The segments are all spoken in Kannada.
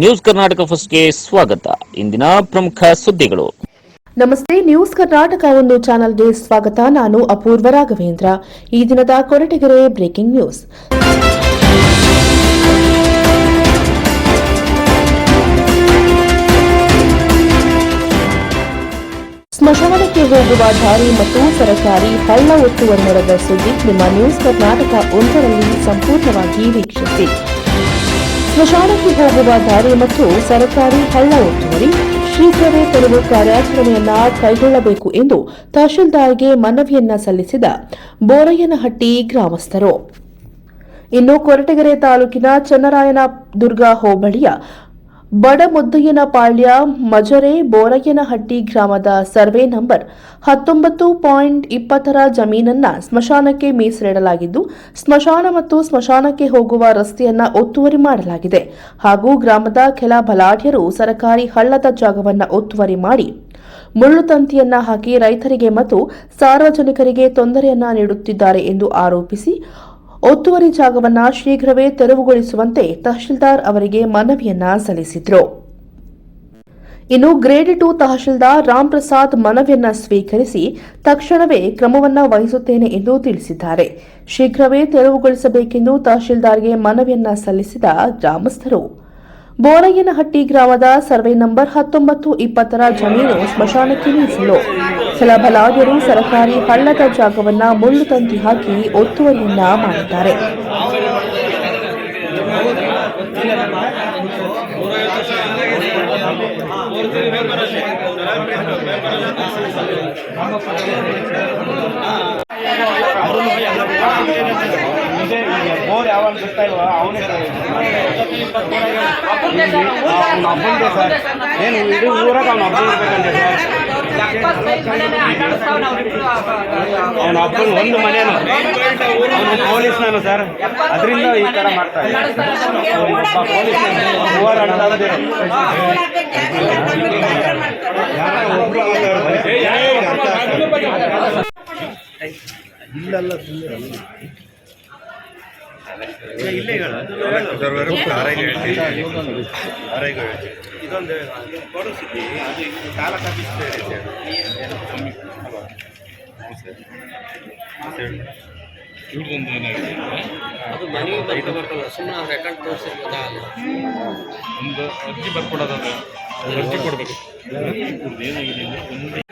ನ್ಯೂಸ್ ಕರ್ನಾಟಕ ಫಸ್ಟ್ಗೆ ಸ್ವಾಗತ. ಇಂದಿನ ಪ್ರಮುಖ ಸುದ್ದಿಗಳು. ನಮಸ್ತೆ, ನ್ಯೂಸ್ ಕರ್ನಾಟಕ ಒಂದು ಚಾನೆಲ್ಗೆ ಸ್ವಾಗತ. ನಾನು ಅಪೂರ್ವ ರಾಘವೇಂದ್ರ. ಈ ದಿನದ ಕೊರಟಗೆರೆ ಬ್ರೇಕಿಂಗ್ ನ್ಯೂಸ್. ಸ್ಮಶಾನಕ್ಕೆ ಹೋಗುವ ದಾರಿ ಮತ್ತು ಸರಕಾರಿ ಹಳ್ಳ ಒತ್ತುವ ಸುದ್ದಿ ನಿಮ್ಮ ನ್ಯೂಸ್ ಕರ್ನಾಟಕ ಒಂದರಲ್ಲಿ ಸಂಪೂರ್ಣವಾಗಿ ವೀಕ್ಷಿಸಿ. ಸ್ಮಶಾನಕ್ಕೆ ಹೋಗುವ ದಾರಿ ಮತ್ತು ಸರ್ಕಾರಿ ಹಳ್ಳ ಒತ್ತುವರಿ, ಶೀಘ್ರವೇ ತೆರವು ಕಾರ್ಯಾಚರಣೆಯನ್ನ ಕೈಗೊಳ್ಳಬೇಕು ಎಂದು ತಹಶೀಲ್ದಾರ್ಗೆ ಮನವಿಯನ್ನ ಸಲ್ಲಿಸಿದ ಬೋರಯ್ಯನಹಟ್ಟಿ ಗ್ರಾಮಸ್ಥರು. ಇನ್ನು ಕೊರಟಗೆರೆ ತಾಲೂಕಿನ ಚನ್ನರಾಯನ ದುರ್ಗಾ ಹೋಬಳಿಯ ಬಡಮುದ್ದಯ್ಯನಪಾಳ್ಯ ಮಜರೆ, ಬೋರಯ್ಯನಹಟ್ಟಿ ಗ್ರಾಮದ ಸರ್ವೆ ನಂಬರ್ ಹತ್ತೊಂಬತ್ತು ಪಾಯಿಂಟ್ ಇಪ್ಪತ್ತರ ಜಮೀನನ್ನ ಸ್ಮಶಾನಕ್ಕೆ ಮೀಸಲಿಡಲಾಗಿದ್ದು, ಸ್ಮಶಾನ ಮತ್ತು ಸ್ಮಶಾನಕ್ಕೆ ಹೋಗುವ ರಸ್ತೆಯನ್ನ ಒತ್ತುವರಿ ಮಾಡಲಾಗಿದೆ. ಹಾಗೂ ಗ್ರಾಮದ ಕೆಲ ಬಲಾಢ್ಯರು ಸರಕಾರಿ ಹಳ್ಳದ ಜಾಗವನ್ನ ಒತ್ತುವರಿ ಮಾಡಿ, ಮುಳ್ಳು ತಂತಿಯನ್ನ ಹಾಕಿ ರೈತರಿಗೆ ಮತ್ತು ಸಾರ್ವಜನಿಕರಿಗೆ ತೊಂದರೆಯನ್ನ ನೀಡುತ್ತಿದ್ದಾರೆ ಎಂದು ಆರೋಪಿಸಿ ಒತ್ತುವರಿ ಜಾಗವನ್ನ ಶೀಘ್ರವೇ ತೆರವುಗೊಳಿಸುವಂತೆ ತಹಶೀಲ್ದಾರ್ ಅವರಿಗೆ ಮನವಿಯನ್ನ ಸಲ್ಲಿಸಿದ್ರು. ಇನ್ನು ಗ್ರೇಡ್ ಟು ತಹಶೀಲ್ದಾರ್ ರಾಮ್ ಪ್ರಸಾದ್ ಮನವಿಯನ್ನ ಸ್ವೀಕರಿಸಿ ತಕ್ಷಣವೇ ಕ್ರಮವನ್ನ ವಹಿಸುತ್ತೇನೆ ಎಂದು ತಿಳಿಸಿದ್ದಾರೆ. ಶೀಘ್ರವೇ ತೆರವುಗೊಳಿಸಬೇಕೆಂದು ತಹಶೀಲ್ದಾರ್ಗೆ ಮನವಿಯನ್ನ ಸಲ್ಲಿಸಿದ ಗ್ರಾಮಸ್ಥರು. ಬೋರಯ್ಯನಹಟ್ಟಿ ಗ್ರಾಮದ ಸರ್ವೆ ನಂಬರ್ ಹತ್ತೊಂಬತ್ತು ಇಪ್ಪತ್ತರ ಜಮೀನು ಸ್ಮಶಾನಕ್ಕೆ ಮೀಸಲು. ಕೆಲ ಬಲಾಢ್ಯರು ಸರ್ಕಾರಿ ಹಳ್ಳದ ಜಾಗವನ್ನ ಮುಳ್ಳು ತಂತಿ ಹಾಕಿ ಒತ್ತುವರಿಯನ್ನ ಮಾಡಿದ್ದಾರೆ. ಬೋರ್ ಯಾವಾಗ ಬಿಡ್ತಾ ಇಲ್ವಾ? ಅವನೇ ಅವ್ನ ಸರ್. ಏನು ಇಡೀ ಊರಾಗ ಅವ್ನ ಹಬ್ಬ ಇರ್ಬೇಕಂತೆ ಸರ್. ಅವನ ಹಬ್ಬನ ಒಂದು ಮನೇನು. ಅವನು ಪೊಲೀಸ್ ನಾನು ಸರ್. ಅದರಿಂದ ಈ ಥರ ಮಾಡ್ತಾ ಇದ್ದಾರೆ. ಪೊಲೀಸ್ ಇಲ್ಲಲ್ಲ ಇದ್ದಾರೆ ಇದೊಂದು ಕೊಡಿಸಿದ್ವಿ ಅದು ತಾಲೂಕು ಆಫೀಸ್ ಅದು ಮನೆಗೆ ಬರ್ಕೋಬೇಕಲ್ಲ ಸುಮ್ಮನೆ ಅವ್ರ ತೋರಿಸಿರ್ಬೋದಲ್ಲ ಒಂದು ಅರ್ಜಿ ಬರ್ಕೊಡೋದು ಅದು ಅರ್ಜಿ ಕೊಡ್ಬೇಕು. ಏನಾಗಿದೆ. ಒಂದು ಇವಾಗನ.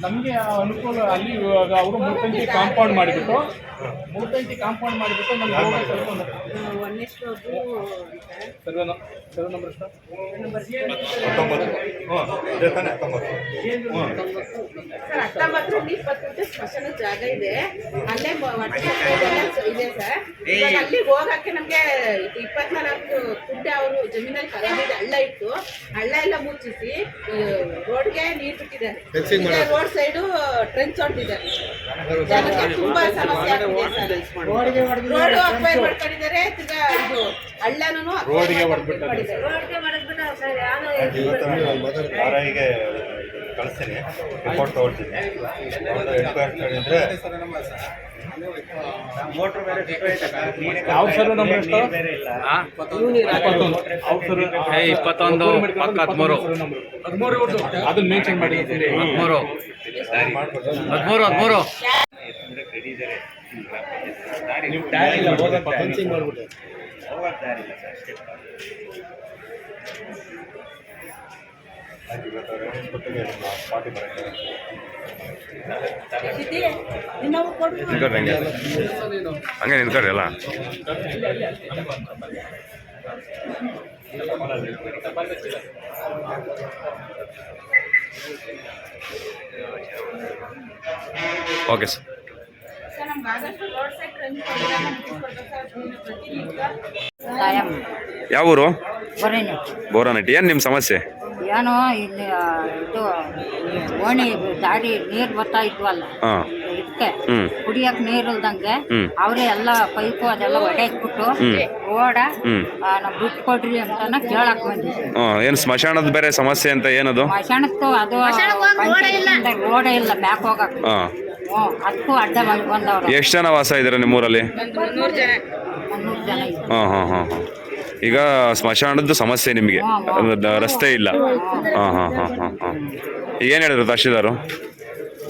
ನಮಗೆ ಅನುಕೂಲ ಅಲ್ಲಿ ಇವಾಗ ಅವರು ಮೂರ್ತಂತಿ ಕಾಂಪೌಂಡ್ ಮಾಡಿಬಿಟ್ಟು ಮೂರ್ತಿ ಕಾಂಪೌಂಡ್ ಮಾಡಿಬಿಟ್ಟು ನಮ್ಗೆ ಸರ್ವೆ ನ- ಸರ್ವೆ ನಂಬರ್ ಎಷ್ಟು ಸರ್ ಹತ್ತೊಂಬತ್ತರಲ್ಲಿ ಇಪ್ಪತ್ತೊಂದು ಸ್ಮಶಾನ ಜಾಗ ಇದೆ. ಅಲ್ಲೇ ಇದೆ ಸರ್. ಇವಾಗ ಅಲ್ಲಿ ಹೋಗಕ್ಕೆ ನಮ್ಗೆ ಇಪ್ಪತ್ನಾಲ್ಕು ದುಡ್ಡು ಅವರು ಜಮೀನಲ್ಲಿ ಖರಾಬಿದೆ ಹಳ್ಳ ಇತ್ತು. ಹಳ್ಳ ಎಲ್ಲ ಮುಚ್ಚಿಸಿ ರೋಡ್ಗೆ ನೀರು ಬಿಟ್ಟಿದ್ದಾರೆ. ರೋಡ್ ಸೈಡು ಟ್ರೆಂಚ್ ಹೊಡೆದಿದ್ದಾರೆ ಜನಕ್ಕೆ ತುಂಬಾ ಸಮಸ್ಯೆ ಆಗಿದೆ ರೋಡ್ ಅಕ್ವೈರ್ ಮಾಡ್ಕೊಂಡಿದ್ದಾರೆ ತಿರ್ಗಾ ಇದು ಹಳ್ಳನೂ ರೋಡ್ಗೆ ಆರ್ಐಗೆ ಕಳಿಸ್ತೀನಿ ರಿಪೋರ್ಟ್ ತಗೊಳ್ತೀನಿ ಒಂದು ಎನ್ಕ್ವೈರಿ ಮಾಡಿದ್ರೆ? ಇಪ್ಪತ್ತೊಂದು. ಹದಿಮೂರು. ಅದನ್ನ ಮೆನ್ಷನ್ ಮಾಡಿ ಹದಿಮೂರು ಹದಿಮೂರು ಹದಿಮೂರು ನೀವು ಹೋಗಕ್ಕೆ. ದಾರಿ ಇಲ್ಲ ಸರ್ ಹಂಗೆ. ಹಂಗೆ ನಿಂತ್ಕೊಡ್ರಿ ಅಲ್ಲ ಓಕೆ ಸರ್. ಸರ್ ನಮ್ಗೆ ಆದಷ್ಟು ರೋಡ್ ಸೈಡ್ ಟ್ರೆಂಚ್ ಯಾವ ಊರು? ಬರೇನು. ಬೋರನಟ್ಟಿ ಏನು ನಿಮ್ಮ ಸಮಸ್ಯೆ? ಏನೋ ಇಲ್ಲಿ ಆ, ಇದು ಓಣಿ ದಾಡಿ ನೀರು ಬರ್ತಾ ಇದ್ವಲ್ಲ? ಇದಕ್ಕೆ ಕುಡಿಯಕ್ ನೀರ್ ಇಲ್ದಂಗೆ ಅವರೇ ಎಲ್ಲ ಪೈಪು ಅದೆಲ್ಲ ಒಡೆಯಕ್ಬಿಟ್ಟು ಓಡ. ನಾವು ಬಿಟ್ಟು ಕೊಡ್ರಿ ಅಂತಾನ ಕೇಳಕ್ ಬಂದಿದ್ವಿ ಆ, ಏನು ಸ್ಮಶಾನದ ಬೇರೆ ಸಮಸ್ಯೆ ಅಂತ ಏನದು? ಮಶಾಣಕ್ಕೂ ಅದು ಓಡ ರೋಡ ಇಲ್ಲ. ಬ್ಯಾಕ್ ಹೋಗಕ್. ಅದಕ್ಕೂ ಅಡ್ಡ ಬಂದವ್ರು. ಎಷ್ಟು ಜನ ವಾಸ ಇದ್ರೆ ನಿಮ್ಮೂರಲ್ಲಿ? ಜನ ಹಾಂ ಹಾಂ ಹಾಂ ಹಾಂ. ಈಗ ಸ್ಮಶಾನದ್ದು ಸಮಸ್ಯೆ ನಿಮಗೆ. ರಸ್ತೆ ಇಲ್ಲ. ಹಾಂ ಹಾಂ. ಹಾಂ ಹಾಂ ಹಾಂ ಏನು ಹೇಳಿದ್ರು ತಹಶೀಲ್ದಾರು?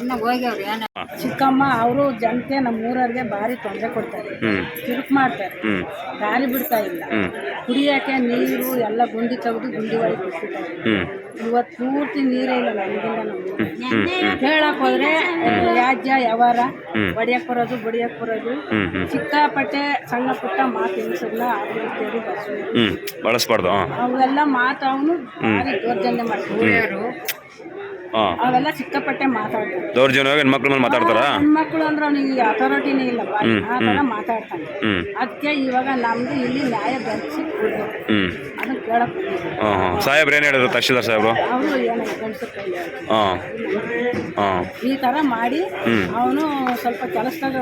ಇನ್ನು ಹೋಗ್ಯವ್ರು ಏನ ಚಿಕ್ಕಮ್ಮ ಅವರು ಜನತೆ ನಮ್ಮ ಊರವ್ರಿಗೆ ಭಾರಿ ತೊಂದರೆ ಕೊಡ್ತಾರೆ. ತಿರುಕು ಮಾಡ್ತಾರೆ. ದಾರಿ ಬಿಡ್ತಾ ಇಲ್ಲ. ಕುಡಿಯಕ್ಕೆ ಕುಡಿಯೋಕೆ ನೀರು ಎಲ್ಲ ಗುಂಡಿ ತೆಗೆದು ಗುಂಡಿ ಒಳಗೆ ಬಿಡ್ತಿದ್ದಾರೆ ಇವತ್ತು ಪೂರ್ತಿ ನೀರೇ ಇಲ್ಲ ನಮಗಿಂದ ನಮ್ಗೆ. ಹೇಳಕ್ ಹೋದ್ರೆ ವ್ಯಾಜ್ಯ ವ್ಯವಹಾರ ಬಡಿಯಕ್ ಬರೋದು ಬಡಿಯಕ್ ಬರೋದು. ಸಿಕ್ಕಾಪಟ್ಟೆ ಸಣ್ಣ ಪುಟ್ಟ ಮಾತು ಹೆಂಗಸರನ್ನ ಆಡಳಿತರು ಬಸ್ಸು ಹ್ಞೂ ಬಳಸ್ಬಾರ್ದು ಅವೆಲ್ಲ ಮಾತು ಅವನು ಭಾರಿ ದೌರ್ಜನ್ಯ ಮಾಡ್ತಾರೆ. ಅವೆಲ್ಲ ಸಿಕ್ಕಾಪಟ್ಟೆ ಮಾತಾಡ್ತಾರೆ. ದೌರ್ಜನ್ಯವಾಗಿ ಹೆಣ್ಮಕ್ಳ ಮೇಲೆ ಮಾತಾಡ್ತಾರಾ? ಹೆಣ್ಮಕ್ಳು ಅಂದ್ರೆ ಅವ್ನಿಗೆ ಅಥಾರಿಟಿನೇ ಇಲ್ಲ ಬಾಯಿ. ಆ ಥರ ಮಾತಾಡ್ತಾನೆ. ಅದಕ್ಕೆ ಇವಾಗ ನಮ್ದು ಇಲ್ಲಿ ನ್ಯಾಯ ಬೆಳೆಸಿ ಕೊಡ್ಬೇಕು. ಅದನ್ನ ಹಾಂ ಹಾಂ ಸಾಹೇಬ್ರು ಏನು ಹೇಳಿದ್ರು? ತಹಶೀಲ್ದಾರ್ ಸಾಹೇಬ್ರು? ಅವರು ಏನೋ ಗಂಡಸ್ರ ಕೈಲಿ ಹೇಳ್ತಾರೆ. ಹಾಂ. ಹಾಂ. ಈ ತರ ಮಾಡಿ ಅವನು ಸ್ವಲ್ಪ ಕೆಲಸದಾಗ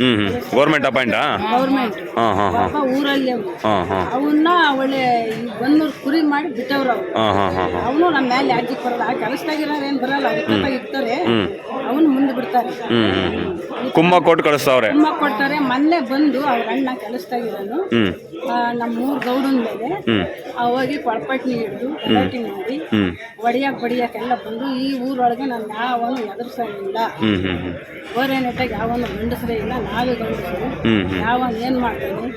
ಹ್ಞೂ ಹ್ಞೂ ಗೌರ್ಮೆಂಟ್ ಅಪಾಯಿಂಟ್ ಗೌರ್ಮೆಂಟ್ ಹಾಂ ಹಾಂ ಹಾಂ. ಪಾಪ ಊರಲ್ಲಿ ಅವ್ನು. ಹಾಂ ಹಾಂ. ಅವನ್ನ ಒಳ್ಳೆ ಬಂದು ಕುರಿ ಮಾಡಿ ಬಿಟ್ಟವ್ರು ಅವ್ರು. ಹಾಂ ಹಾಂ ಹಾಂ ಹಾಂ. ಅವನು ನಮ್ಮ ಮೇಲೆ ಯಾಕೆ ಬರಲ್ಲ. ಆ ಕೆಲಸದಾಗಿರೋರು ಏನು ಬರಲ್ಲ. ಅದಕ್ಕೆ ಇರ್ತಾರೆ. ಅವನು ಮುಂದೆ ಬಿಡ್ತಾರೆ. ಹ್ಞೂ ಹ್ಞೂ ಹ್ಞೂ ಕುಂಭ ಕೊಟ್ಟು ಕಳಿಸ್ತಾವ್ರೆ? ತುಂಬ ಕೊಡ್ತಾರೆ. ಮೊನ್ನೆ ಬಂದು ಅವ್ರ ಅಣ್ಣ ಕೆಲಸದಾಗಿರೋನು ಹ್ಞೂ ನಮ್ಮ ಮೂರು ಗೌಡನ ಮೇಲೆ. ಹ್ಞೂ ಆ ಪಡಪಟ್ಟಿ ಕೊಳಪಟ್ನಿ ಹಿಡಿದು ಗಲಾಟೆ ಮಾಡಿ ಒಡೆಯಕ್ ಒಡೆಯಕ್ಕೆ ಬಡಿಯಕ್ಕೆಲ್ಲ ಬಂದು ಈ ಊರೊಳಗೆ ನಾನು ಯಾವನು ಎದುರಿಸಲಿಲ್ಲ. ಹ್ಞೂ ಯಾವನು ಗಂಡಸರೇ ಇಲ್ಲ ನಾವೇ ಗಂಡಸರು. ಯಾವನ್ ಏನು ಮಾಡ್ತಾನೆ?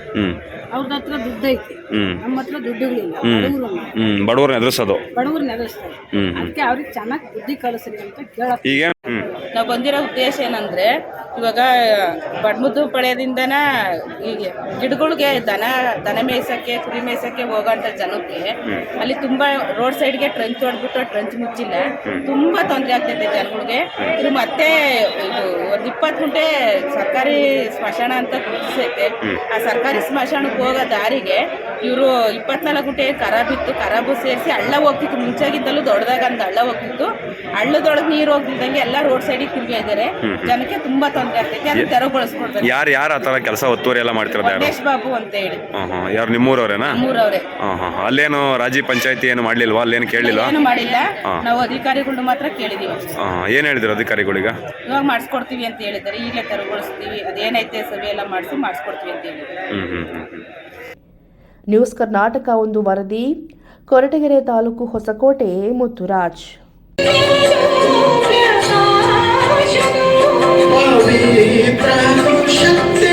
ಅವ್ರದ ಹತ್ರ ದುಡ್ಡು ಐತಿ. ನಮ್ಮ ಹತ್ರ ದುಡ್ಡುಗಳಿಲ್ಲ. ಬಡವರು ಬಡವ್ರನ್ನ ಎದುರಿಸೋದು. ಬಡವ್ರನ್ನ ಎದುರಿಸ್ತಾರೆ. ಅದಕ್ಕೆ ಅವ್ರಿಗೆ ಚೆನ್ನಾಗಿ ಬುದ್ಧಿ ಕಳಿಸ್ರಿ ಅಂತ ಕೇಳಕ್ ಹ್ಞೂ ನಾವು ಬಂದಿರೋ ಉದ್ದೇಶ ಏನಂದ್ರೆ ಇವಾಗ ಬಡ್ಮುದ್ದು ಪಳ್ಯದಿಂದನ ಈಗ ಗಿಡಗಳಿಗೆ ದನ ದನ ಮೇಯ್ಸಕ್ಕೆ, ಕುರಿ ಮೇಯ್ಸಕ್ಕೆ ಹೋಗೋಂಥ ಜನಕ್ಕೆ ಅಲ್ಲಿ ತುಂಬಾ ರೋಡ್ ಸೈಡ್ಗೆ ಟ್ರಂಚ್ ಹೊಡ್ಬಿಟ್ಟು ಟ್ರಂಚ್ ಮುಚ್ಚಿಲ್ಲ. ತುಂಬಾ ತೊಂದರೆ ಆಗ್ತೈತೆ ಜನಗಳಿಗೆ. ಇದು ಮತ್ತೆ ಇದು ಒಂದು ಇಪ್ಪತ್ತು ಗುಂಟೆ ಸರ್ಕಾರಿ ಸ್ಮಶಾನ ಅಂತ ಗುರುತಿಸೈತೆ. ಆ ಸರ್ಕಾರಿ ಸ್ಮಶಾನಕ್ಕೆ ಹೋಗೋ ದಾರಿಗೆ ಇವರು ಇಪ್ಪತ್ನಾಲ್ಕು ಗುಂಟೆ ಖರಾಬಿತ್ತು ಖರಾಬು ಸೇರಿಸಿ ಹಳ್ಳ ಹೋಗ್ತಿತ್ತು. ಮುಂಚಾಗಿದ್ದಲ್ಲೂ ದೊಡ್ಡದಾಗ ಒಂದು ಹಳ್ಳ ಹೋಗ್ತಿತ್ತು. ಹಳ್ಳದೊಳಗೆ ನೀರು ಹೋಗ್ತಿದ್ದಂಗೆ ಎಲ್ಲ ರೋಡ್ ಸೈಡಿಗೆ ತಿರುಗಿ ಇದ್ದಾರೆ ಜನಕ್ಕೆ ತುಂಬಾ ತೊಂದರೆ ಆಗ್ತೈತೆ. ಅದನ್ನ ತೆರವುಗೊಳಿಸ್ಕೊಡ್ಬೇಕು ಯಾರು ಯಾರು ಆ ಥರ ಕೆಲಸ ಒತ್ತುವರಿ ಎಲ್ಲ ಮಾಡ್ತಿರೋದು ಯಾರು? ಮಹೇಶ್ ಬಾಬು ಅಂತ ಹೇಳಿ. ಹಾಂ ಹಾಂ ಯಾರು ನಿಮ್ಮೂರವ್ರೇನಾ? ಮೂರವ್ರೆ ಹಾಂ ಹಾಂ ಅಲ್ಲೇನು ರಾಜಿ ಪಂಚಾಯತಿ ಏನು ಮಾಡಲಿಲ್ವಾ? ಅಲ್ಲೇನು ಕೇಳಿಲ್ಲ ಏನು ಮಾಡಿಲ್ಲ. ನಾವು ಅಧಿಕಾರಿಗಳು ಮಾತ್ರ ಕೇಳಿದೀವಿ. ಅಷ್ಟೇ. ಹಾಂ. ಏನು ಹೇಳಿದ್ರು ಅಧಿಕಾರಿಗಳಿಗ? ಇವಾಗ ಮಾಡಿಸ್ಕೊಡ್ತೀವಿ ಅಂತ ಹೇಳಿದ್ದಾರೆ. ಈಗಲೇ ತೆರವುಗೊಳಿಸ್ತೀವಿ. ಅದೇನೈತೆ ಸಭೆ ಎಲ್ಲ ಮಾಡಿಸಿ ಮಾಡಿಸ್ಕೊಡ್ತೀವಿ ಅಂತ ಹೇಳಿದ್ದಾರೆ. ಹ್ಞೂ ಹ್ಞೂ ಹ್ಞೂ ನ್ಯೂಸ್ ಕರ್ನಾಟಕ ಒಂದು ವರದಿ ಕೊರಟಗೆರೆ ತಾಲೂಕು ಹೊಸಕೋಟೆ ಮುತ್ತುರಾಜ್ ಪವಿತ್ರ ಶಕ್ತಿ